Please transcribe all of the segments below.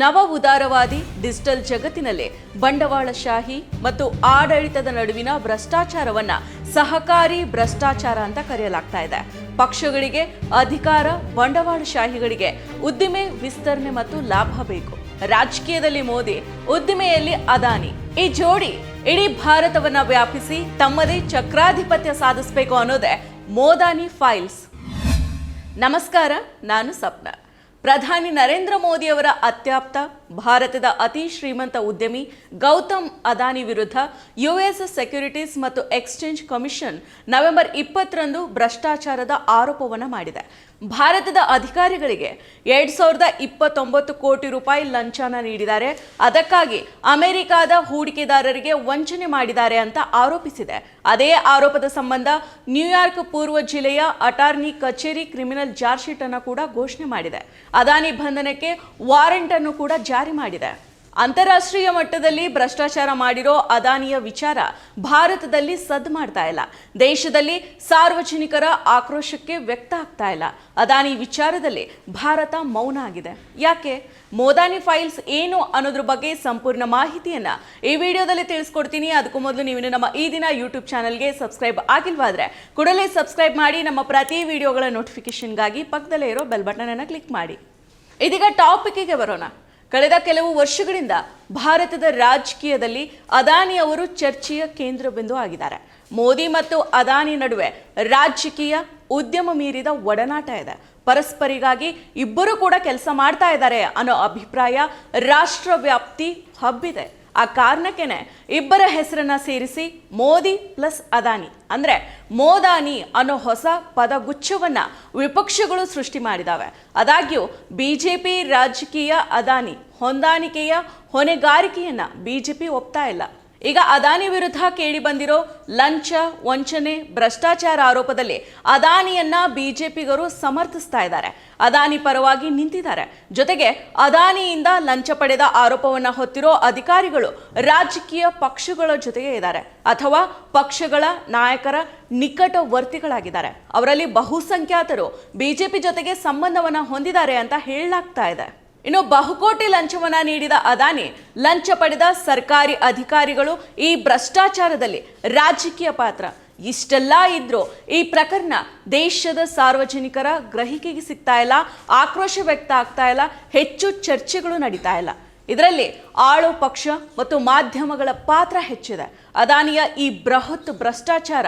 ನವ ಉದಾರವಾದಿ ಡಿಜಿಟಲ್ ಜಗತ್ತಿನಲ್ಲಿ ಬಂಡವಾಳಶಾಹಿ ಮತ್ತು ಆಡಳಿತದ ನಡುವಿನ ಭ್ರಷ್ಟಾಚಾರವನ್ನ ಸಹಕಾರಿ ಭ್ರಷ್ಟಾಚಾರ ಅಂತ ಕರೆಯಲಾಗ್ತಾ ಇದೆ. ಪಕ್ಷಗಳಿಗೆ ಅಧಿಕಾರ ಬಂಡವಾಳಶಾಹಿಗಳಿಗೆ ಉದ್ದಿಮೆ, ವಿಸ್ತರಣೆ ಮತ್ತು ಲಾಭ ಬೇಕು. ರಾಜಕೀಯದಲ್ಲಿ ಮೋದಿ, ಉದ್ದಿಮೆಯಲ್ಲಿ ಅದಾನಿ. ಈ ಜೋಡಿ ಇಡೀ ಭಾರತವನ್ನ ವ್ಯಾಪಿಸಿ ತಮ್ಮದೇ ಚಕ್ರಾಧಿಪತ್ಯ ಸಾಧಿಸಬೇಕು ಅನ್ನೋದೇ ಮೋದಾನಿ ಫೈಲ್ಸ್. ನಮಸ್ಕಾರ, ನಾನು ಸಪ್ನ. ಪ್ರಧಾನಿ ನರೇಂದ್ರ ಮೋದಿಯವರ ಅತ್ಯಾಪ್ತ ಭಾರತದ ಅತಿ ಶ್ರೀಮಂತ ಉದ್ಯಮಿ ಗೌತಮ್ ಅದಾನಿ ವಿರುದ್ಧ ಯುಎಸ್ ಸೆಕ್ಯುರಿಟೀಸ್ ಮತ್ತು ಎಕ್ಸ್ಚೇಂಜ್ ಕಮಿಷನ್ ನವೆಂಬರ್ ಇಪ್ಪತ್ತರಂದು ಭ್ರಷ್ಟಾಚಾರದ ಆರೋಪವನ್ನು ಮಾಡಿದೆ. ಭಾರತದ ಅಧಿಕಾರಿಗಳಿಗೆ ಎರಡ್ ಸಾವಿರದ ಇಪ್ಪತ್ತೊಂಬತ್ತು ಕೋಟಿ ರೂಪಾಯಿ ಲಂಚನ ನೀಡಿದ್ದಾರೆ. ಅದಕ್ಕಾಗಿ ಅಮೆರಿಕಾದ ಹೂಡಿಕೆದಾರರಿಗೆ ವಂಚನೆ ಮಾಡಿದ್ದಾರೆ ಅಂತ ಆರೋಪಿಸಿದೆ. ಅದೇ ಆರೋಪದ ಸಂಬಂಧ ನ್ಯೂಯಾರ್ಕ್ ಪೂರ್ವ ಜಿಲ್ಲೆಯ ಅಟಾರ್ನಿ ಕಚೇರಿ ಕ್ರಿಮಿನಲ್ ಚಾರ್ಜ್ಶೀಟ್ ಅನ್ನು ಕೂಡ ಘೋಷಣೆ ಮಾಡಿದೆ. ಅದಾನಿ ಬಂಧನಕ್ಕೆ ವಾರೆಂಟ್ ಅನ್ನು ಕೂಡ ಜಾರಿ ಮಾಡಿದೆ. ಅಂತಾರಾಷ್ಟ್ರೀಯ ಮಟ್ಟದಲ್ಲಿ ಭ್ರಷ್ಟಾಚಾರ ಮಾಡಿರೋ ಅದಾನಿಯ ವಿಚಾರ ಭಾರತದಲ್ಲಿ ಸದ್ದು ಮಾಡ್ತಾ ಇಲ್ಲ. ದೇಶದಲ್ಲಿ ಸಾರ್ವಜನಿಕರ ಆಕ್ರೋಶಕ್ಕೆ ವ್ಯಕ್ತ ಆಗ್ತಾ ಇಲ್ಲ. ಅದಾನಿ ವಿಚಾರದಲ್ಲಿ ಭಾರತ ಮೌನ ಆಗಿದೆ. ಯಾಕೆ? ಮೋದಾನಿ ಫೈಲ್ಸ್ ಏನು ಅನ್ನೋದ್ರ ಬಗ್ಗೆ ಸಂಪೂರ್ಣ ಮಾಹಿತಿಯನ್ನ ಈ ವಿಡಿಯೋದಲ್ಲಿ ತಿಳಿಸ್ಕೊಡ್ತೀನಿ. ಅದಕ್ಕೂ ಮೊದಲು ನೀವು ನಮ್ಮ ಈ ದಿನ ಯೂಟ್ಯೂಬ್ ಚಾನಲ್ಗೆ ಸಬ್ಸ್ಕ್ರೈಬ್ ಆಗಿಲ್ವಾದ್ರೆ ಕೂಡಲೇ ಸಬ್ಸ್ಕ್ರೈಬ್ ಮಾಡಿ ನಮ್ಮ ಪ್ರತಿ ವಿಡಿಯೋಗಳ ನೋಟಿಫಿಕೇಶನ್ಗಾಗಿ ಪಕ್ಕದಲ್ಲೇ ಇರೋ ಬೆಲ್ ಬಟನ್ ಅನ್ನು ಕ್ಲಿಕ್ ಮಾಡಿ. ಇದೀಗ ಟಾಪಿಕ್ಗೆ ಬರೋಣ. ಕಳೆದ ಕೆಲವು ವರ್ಷಗಳಿಂದ ಭಾರತದ ರಾಜಕೀಯದಲ್ಲಿ ಅದಾನಿ ಅವರು ಚರ್ಚೆಯ ಕೇಂದ್ರಬಿಂದು ಆಗಿದ್ದಾರೆ. ಮೋದಿ ಮತ್ತು ಅದಾನಿ ನಡುವೆ ರಾಜಕೀಯ ಉದ್ಯಮ ಮೀರಿದ ಒಡನಾಟ ಇದೆ. ಪರಸ್ಪರಿಗಾಗಿ ಇಬ್ಬರು ಕೂಡ ಕೆಲಸ ಮಾಡ್ತಾ ಇದ್ದಾರೆ ಅನ್ನೋ ಅಭಿಪ್ರಾಯ ರಾಷ್ಟ್ರವ್ಯಾಪ್ತಿ ಹಬ್ಬಿದೆ. ಆ ಕಾರಣಕ್ಕೇನೆ ಇಬ್ಬರ ಹೆಸರನ್ನ ಸೇರಿಸಿ ಮೋದಿ ಪ್ಲಸ್ ಅದಾನಿ. ಅಂದ್ರೆ ಮೋದಾನಿ ಅನ್ನೋ ಹೊಸ ಪದಗುಚ್ಛವನ್ನ ವಿಪಕ್ಷಗಳು ಸೃಷ್ಟಿ ಮಾಡಿದಾವೆ. ಆದಾಗ್ಯೂ ಬಿಜೆಪಿ ರಾಜಕೀಯ ಅದಾನಿ ಹೊಂದಾಣಿಕೆಯ ಹೊಣೆಗಾರಿಕೆಯನ್ನ ಬಿಜೆಪಿ ಒಪ್ತಾ ಇಲ್ಲ. ಈಗ ಅದಾನಿ ವಿರುದ್ಧ ಕೇಳಿ ಬಂದಿರೋ ಲಂಚ, ವಂಚನೆ, ಭ್ರಷ್ಟಾಚಾರ ಆರೋಪದಲ್ಲಿ ಅದಾನಿಯನ್ನ ಬಿಜೆಪಿಗರು ಸಮರ್ಥಿಸ್ತಾ ಇದ್ದಾರೆ. ಅದಾನಿ ಪರವಾಗಿ ನಿಂತಿದ್ದಾರೆ. ಜೊತೆಗೆ ಅದಾನಿಯಿಂದ ಲಂಚ ಪಡೆದ ಆರೋಪವನ್ನ ಹೊತ್ತಿರೋ ಅಧಿಕಾರಿಗಳು ರಾಜಕೀಯ ಪಕ್ಷಗಳ ಜೊತೆಗೆ ಇದ್ದಾರೆ. ಅಥವಾ ಪಕ್ಷಗಳ ನಾಯಕರ ನಿಕಟವರ್ತಿಗಳಾಗಿದ್ದಾರೆ. ಅವರಲ್ಲಿ ಬಹುಸಂಖ್ಯಾತರು ಬಿಜೆಪಿ ಜೊತೆಗೆ ಸಂಬಂಧವನ್ನ ಹೊಂದಿದ್ದಾರೆ ಅಂತ ಹೇಳಲಾಗ್ತಾ ಇದೆ. ಇನ್ನು ಬಹುಕೋಟಿ ಲಂಚವನ್ನ ನೀಡಿದ ಅದಾನಿ ಲಂಚ ಪಡೆದ ಸರ್ಕಾರಿ ಅಧಿಕಾರಿಗಳು ಈ ಭ್ರಷ್ಟಾಚಾರದಲ್ಲಿ ರಾಜಕೀಯ ಪಾತ್ರ ಇಷ್ಟೆಲ್ಲ ಇದ್ರೂ ಈ ಪ್ರಕರಣ ದೇಶದ ಸಾರ್ವಜನಿಕರ ಗ್ರಹಿಕೆಗೆ ಸಿಗ್ತಾ ಇಲ್ಲ, ಆಕ್ರೋಶ ವ್ಯಕ್ತ ಆಗ್ತಾ ಇಲ್ಲ, ಹೆಚ್ಚು ಚರ್ಚೆಗಳು ನಡೀತಾ ಇಲ್ಲ. ಇದರಲ್ಲಿ ಆಳು ಪಕ್ಷ ಮತ್ತು ಮಾಧ್ಯಮಗಳ ಪಾತ್ರ ಹೆಚ್ಚಿದೆ. ಅದಾನಿಯ ಈ ಬೃಹತ್ ಭ್ರಷ್ಟಾಚಾರ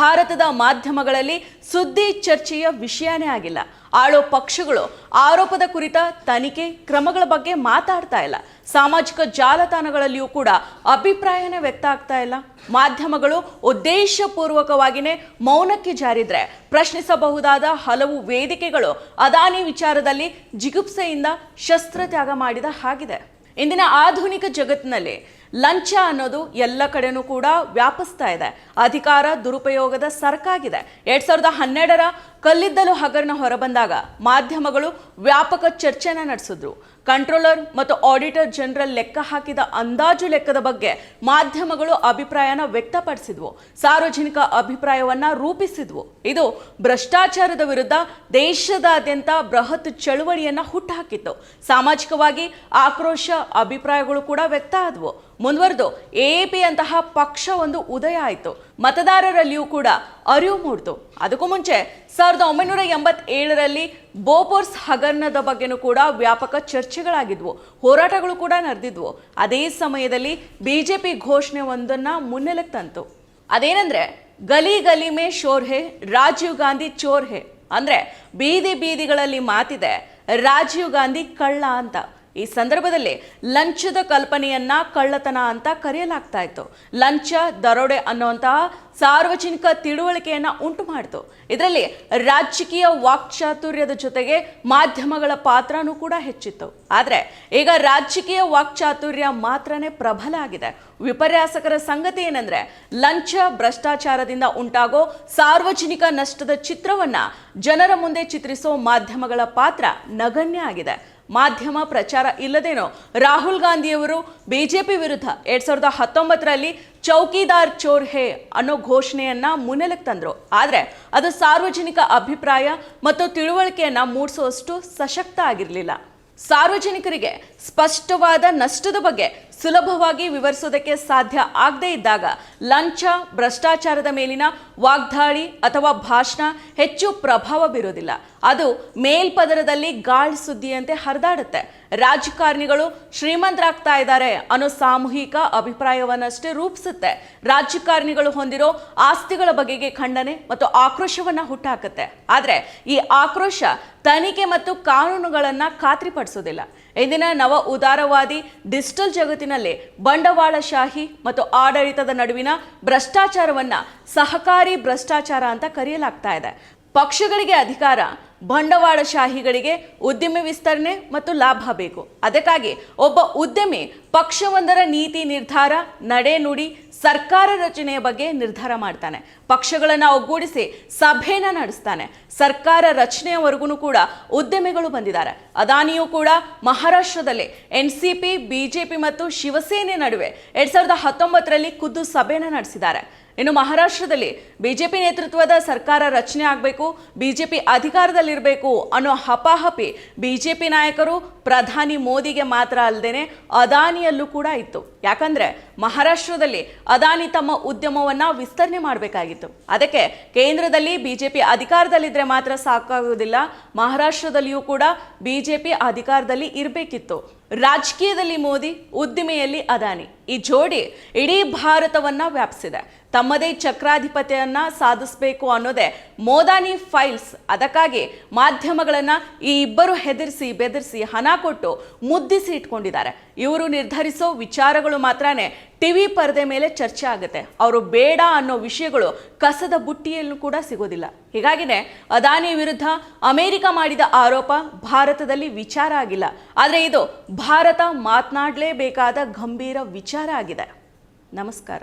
ಭಾರತದ ಮಾಧ್ಯಮಗಳಲ್ಲಿ ಸುದ್ದಿ ಚರ್ಚೆಯ ವಿಷಯನೇ ಆಗಿಲ್ಲ. ಆಳೋ ಪಕ್ಷಗಳು ಆರೋಪದ ಕುರಿತ ತನಿಖೆ ಕ್ರಮಗಳ ಬಗ್ಗೆ ಮಾತಾಡ್ತಾ ಇಲ್ಲ. ಸಾಮಾಜಿಕ ಜಾಲತಾಣಗಳಲ್ಲಿಯೂ ಕೂಡ ಅಭಿಪ್ರಾಯನೇ ವ್ಯಕ್ತ ಆಗ್ತಾ ಇಲ್ಲ. ಮಾಧ್ಯಮಗಳು ಉದ್ದೇಶಪೂರ್ವಕವಾಗಿಯೇ ಮೌನಕ್ಕೆ ಜಾರಿದ್ರೆ ಪ್ರಶ್ನಿಸಬಹುದಾದ ಹಲವು ವೇದಿಕೆಗಳು ಅದಾನಿ ವಿಚಾರದಲ್ಲಿ ಜಿಗುಪ್ಸೆಯಿಂದ ಶಸ್ತ್ರತ್ಯಾಗ ಮಾಡಿದ ಹಾಗಿದೆ. ಇಂದಿನ ಆಧುನಿಕ ಜಗತ್ತಿನಲ್ಲಿ ಲಂಚ ಅನ್ನೋದು ಎಲ್ಲ ಕಡೆನೂ ಕೂಡ ವ್ಯಾಪಿಸ್ತಾ ಇದೆ. ಅಧಿಕಾರ ದುರುಪಯೋಗದ ಸರಕಾಗಿದೆ. ಎರಡ್ ಸಾವಿರದ ಹನ್ನೆರಡರ ಕಲ್ಲಿದ್ದಲು ಹಗರಣ ಹೊರಬಂದಾಗ ಮಾಧ್ಯಮಗಳು ವ್ಯಾಪಕ ಚರ್ಚೆನ ನಡೆಸಿದ್ರು. ಕಂಟ್ರೋಲರ್ ಮತ್ತು ಆಡಿಟರ್ ಜನರಲ್ ಲೆಕ್ಕ ಹಾಕಿದ ಅಂದಾಜು ಲೆಕ್ಕದ ಬಗ್ಗೆ ಮಾಧ್ಯಮಗಳು ಅಭಿಪ್ರಾಯನ ವ್ಯಕ್ತಪಡಿಸಿದ್ವು. ಸಾರ್ವಜನಿಕ ಅಭಿಪ್ರಾಯವನ್ನ ರೂಪಿಸಿದ್ವು. ಇದು ಭ್ರಷ್ಟಾಚಾರದ ವಿರುದ್ಧ ದೇಶದಾದ್ಯಂತ ಬೃಹತ್ ಚಳುವಳಿಯನ್ನ ಹುಟ್ಟುಹಾಕಿತ್ತು. ಸಾಮಾಜಿಕವಾಗಿ ಆಕ್ರೋಶ ಅಭಿಪ್ರಾಯಗಳು ಕೂಡ ವ್ಯಕ್ತ ಆದವು. ಮುಂದುವರೆದು ಎಎಪಿ ಅಂತಹ ಪಕ್ಷ ಒಂದು ಉದಯ ಆಯಿತು. ಮತದಾರರಲ್ಲಿಯೂ ಕೂಡ ಅರಿವು ಮೂಡ್ತು. ಅದಕ್ಕೂ ಮುಂಚೆ ಸಾವಿರದ ಒಂಬೈನೂರ ಎಂಬತ್ತೇಳರಲ್ಲಿ ಬೋಪೋರ್ಸ್ ಹಗರಣದ ಬಗ್ಗೆನೂ ಕೂಡ ವ್ಯಾಪಕ ಚರ್ಚೆಗಳಾಗಿದ್ವು. ಹೋರಾಟಗಳು ಕೂಡ ನಡೆದಿದ್ವು. ಅದೇ ಸಮಯದಲ್ಲಿ ಬಿಜೆಪಿ ಘೋಷಣೆ ಒಂದನ್ನು ಮುನ್ನೆಲೆಗೆ ತಂತು. ಅದೇನಂದ್ರೆ, ಗಲಿ ಗಲಿ ಮೇ ಶೋರ್ ಹೇ ರಾಜೀವ್ ಗಾಂಧಿ ಚೋರ್ ಹೇ ಅಂದರೆ ಬೀದಿ ಬೀದಿಗಳಲ್ಲಿ ಮಾತಿದೆ, ರಾಜೀವ್ ಗಾಂಧಿ ಕಳ್ಳ ಅಂತ. ಈ ಸಂದರ್ಭದಲ್ಲಿ ಲಂಚದ ಕಲ್ಪನೆಯನ್ನ ಕಳ್ಳತನ ಅಂತ ಕರೆಯಲಾಗ್ತಾ ಇತ್ತು. ಲಂಚ, ದರೋಡೆ ಅನ್ನುವಂತಹ ಸಾರ್ವಜನಿಕ ತಿಳುವಳಿಕೆಯನ್ನ ಉಂಟು ಮಾಡಿತು. ಇದರಲ್ಲಿ ರಾಜಕೀಯ ವಾಕ್ಚಾತುರ್ಯದ ಜೊತೆಗೆ ಮಾಧ್ಯಮಗಳ ಪಾತ್ರನೂ ಕೂಡ ಹೆಚ್ಚಿತ್ತು. ಆದರೆ ಈಗ ರಾಜಕೀಯ ವಾಕ್ಚಾತುರ್ಯ ಮಾತ್ರನೇ ಪ್ರಬಲ ಆಗಿದೆ. ವಿಪರ್ಯಾಸಕರ ಸಂಗತಿ ಏನಂದ್ರೆ, ಲಂಚ ಭ್ರಷ್ಟಾಚಾರದಿಂದ ಉಂಟಾಗೋ ಸಾರ್ವಜನಿಕ ನಷ್ಟದ ಚಿತ್ರವನ್ನ ಜನರ ಮುಂದೆ ಚಿತ್ರಿಸೋ ಮಾಧ್ಯಮಗಳ ಪಾತ್ರ ನಗಣ್ಯ ಆಗಿದೆ. ಮಾಧ್ಯಮ ಪ್ರಚಾರ ಇಲ್ಲದೇನೋ ರಾಹುಲ್ ಗಾಂಧಿಯವರು ಬಿಜೆಪಿ ವಿರುದ್ಧ ಎರಡ್ ಸಾವಿರದ ಹತ್ತೊಂಬತ್ತರಲ್ಲಿ ಚೌಕಿದಾರ್ ಚೋರ್ ಹೇ ಅನ್ನೋ ಘೋಷಣೆಯನ್ನ ಮುನ್ನೆಲೆಗೆ ತಂದರು. ಆದರೆ ಅದು ಸಾರ್ವಜನಿಕ ಅಭಿಪ್ರಾಯ ಮತ್ತು ತಿಳುವಳಿಕೆಯನ್ನ ಮೂಡಿಸುವಷ್ಟು ಸಶಕ್ತ ಆಗಿರಲಿಲ್ಲ. ಸಾರ್ವಜನಿಕರಿಗೆ ಸ್ಪಷ್ಟವಾದ ನಷ್ಟದ ಬಗ್ಗೆ ಸುಲಭವಾಗಿ ವಿವರಿಸೋದಕ್ಕೆ ಸಾಧ್ಯ ಆಗದೇ ಇದ್ದಾಗ ಲಂಚ, ಭ್ರಷ್ಟಾಚಾರದ ಮೇಲಿನ ವಾಗ್ದಾಳಿ ಅಥವಾ ಭಾಷಣ ಹೆಚ್ಚು ಪ್ರಭಾವ ಬೀರೋದಿಲ್ಲ ಅದು ಮೇಲ್ಪದರದಲ್ಲಿ ಗಾಳಿ ಸುದ್ದಿಯಂತೆ ಹರಿದಾಡುತ್ತೆ. ರಾಜಕಾರಣಿಗಳು ಶ್ರೀಮಂತರಾಗ್ತಾ ಇದ್ದಾರೆ ಅನ್ನೋ ಸಾಮೂಹಿಕ ಅಭಿಪ್ರಾಯವನ್ನಷ್ಟೇ ರೂಪಿಸುತ್ತೆ. ರಾಜಕಾರಣಿಗಳು ಹೊಂದಿರೋ ಆಸ್ತಿಗಳ ಬಗೆಗೆ ಖಂಡನೆ ಮತ್ತು ಆಕ್ರೋಶವನ್ನ ಹುಟ್ಟಾಕುತ್ತೆ. ಆದರೆ ಈ ಆಕ್ರೋಶ ತನಿಖೆ ಮತ್ತು ಕಾನೂನುಗಳನ್ನ ಖಾತ್ರಿಪಡಿಸೋದಿಲ್ಲ. ಇಂದಿನ ನವ ಉದಾರವಾದಿ ಡಿಜಿಟಲ್ ಜಗತ್ತಿನಲ್ಲಿ ಬಂಡವಾಳಶಾಹಿ ಮತ್ತು ಆಡಳಿತದ ನಡುವಿನ ಭ್ರಷ್ಟಾಚಾರವನ್ನ ಸಹಕಾರಿ ಭ್ರಷ್ಟಾಚಾರ ಅಂತ ಕರೆಯಲಾಗ್ತಾ ಇದೆ. ಪಕ್ಷಗಳಿಗೆ ಅಧಿಕಾರ ಬಂಡವಾಳಶಾಹಿಗಳಿಗೆ ಉದ್ಯಮಿ ವಿಸ್ತರಣೆ ಮತ್ತು ಲಾಭ ಬೇಕು. ಅದಕ್ಕಾಗಿ ಒಬ್ಬ ಉದ್ಯಮಿ ಪಕ್ಷವೊಂದರ ನೀತಿ ನಿರ್ಧಾರ, ನಡೆ ನುಡಿ, ಸರ್ಕಾರ ರಚನೆಯ ಬಗ್ಗೆ ನಿರ್ಧಾರ ಮಾಡ್ತಾನೆ. ಪಕ್ಷಗಳನ್ನು ಒಗ್ಗೂಡಿಸಿ ಸಭೆನ ನಡೆಸ್ತಾನೆ. ಸರ್ಕಾರ ರಚನೆಯವರೆಗೂ ಕೂಡ ಉದ್ಯಮಿಗಳು ಬಂದಿದ್ದಾರೆ. ಅದಾನಿಯು ಕೂಡ ಮಹಾರಾಷ್ಟ್ರದಲ್ಲಿ ಎನ್ ಸಿ ಪಿ ಬಿಜೆಪಿ ಮತ್ತು ಶಿವಸೇನೆ ನಡುವೆ ಎರಡ್ ಸಾವಿರದ ಹತ್ತೊಂಬತ್ತರಲ್ಲಿ ಖುದ್ದು ಸಭೆನ ನಡೆಸಿದ್ದಾರೆ. ಇನ್ನು ಮಹಾರಾಷ್ಟ್ರದಲ್ಲಿ ಬಿಜೆಪಿ ನೇತೃತ್ವದ ಸರ್ಕಾರ ರಚನೆ ಆಗಬೇಕು, ಬಿಜೆಪಿ ಅಧಿಕಾರದಲ್ಲಿರಬೇಕು ಅನ್ನೋ ಹಪಾಹಪಿ ಬಿಜೆಪಿ ನಾಯಕರು ಪ್ರಧಾನಿ ಮೋದಿಗೆ ಮಾತ್ರ ಅಲ್ಲದೇನೆ ಅದಾನಿಯಲ್ಲೂ ಕೂಡ ಇತ್ತು. ಯಾಕಂದ್ರೆ ಮಹಾರಾಷ್ಟ್ರದಲ್ಲಿ ಅದಾನಿ ತಮ್ಮ ಉದ್ಯಮವನ್ನು ವಿಸ್ತರಣೆ ಮಾಡಬೇಕಾಗಿತ್ತು. ಅದಕ್ಕೆ ಕೇಂದ್ರದಲ್ಲಿ ಬಿಜೆಪಿ ಅಧಿಕಾರದಲ್ಲಿದ್ದರೆ ಮಾತ್ರ ಸಾಕಾಗುವುದಿಲ್ಲ ಮಹಾರಾಷ್ಟ್ರದಲ್ಲಿಯೂ ಕೂಡ ಬಿಜೆಪಿ ಅಧಿಕಾರದಲ್ಲಿ ಇರಬೇಕಿತ್ತು. ರಾಜಕೀಯದಲ್ಲಿ ಮೋದಿ, ಉದ್ದಿಮೆಯಲ್ಲಿ ಅದಾನಿ. ಈ ಜೋಡಿ ಇಡೀ ಭಾರತವನ್ನ ವ್ಯಾಪಿಸಿದೆ. ತಮ್ಮದೇ ಚಕ್ರಾಧಿಪತ್ಯವನ್ನು ಸಾಧಿಸಬೇಕು ಅನ್ನೋದೇ ಮೋದಾನಿ ಫೈಲ್ಸ್. ಅದಕ್ಕಾಗಿ ಮಾಧ್ಯಮಗಳನ್ನ ಈ ಇಬ್ಬರು ಹೆದರಿಸಿ, ಬೆದರಿಸಿ ಹಣ ಕೊಟ್ಟು ಮುದ್ದಿಸಿ ಇಟ್ಕೊಂಡಿದ್ದಾರೆ. ಇವರು ನಿರ್ಧರಿಸೋ ವಿಚಾರಗಳು ಮಾತ್ರನೇ ಟಿವಿ ಪರದೆ ಮೇಲೆ ಚರ್ಚೆ ಆಗುತ್ತೆ. ಅವರು ಬೇಡ ಅನ್ನೋ ವಿಷಯಗಳು ಕಸದ ಬುಟ್ಟಿಯಲ್ಲೂ ಕೂಡ ಸಿಗೋದಿಲ್ಲ. ಹೀಗಾಗಿನೇ ಅದಾನಿ ವಿರುದ್ಧ ಅಮೆರಿಕ ಮಾಡಿದ ಆರೋಪ ಭಾರತದಲ್ಲಿ ವಿಚಾರ ಆಗಿಲ್ಲ. ಆದರೆ ಇದು ಭಾರತ ಮಾತನಾಡಲೇಬೇಕಾದ ಗಂಭೀರ ವಿಚಾರ ಆಗಿದೆ. ನಮಸ್ಕಾರ.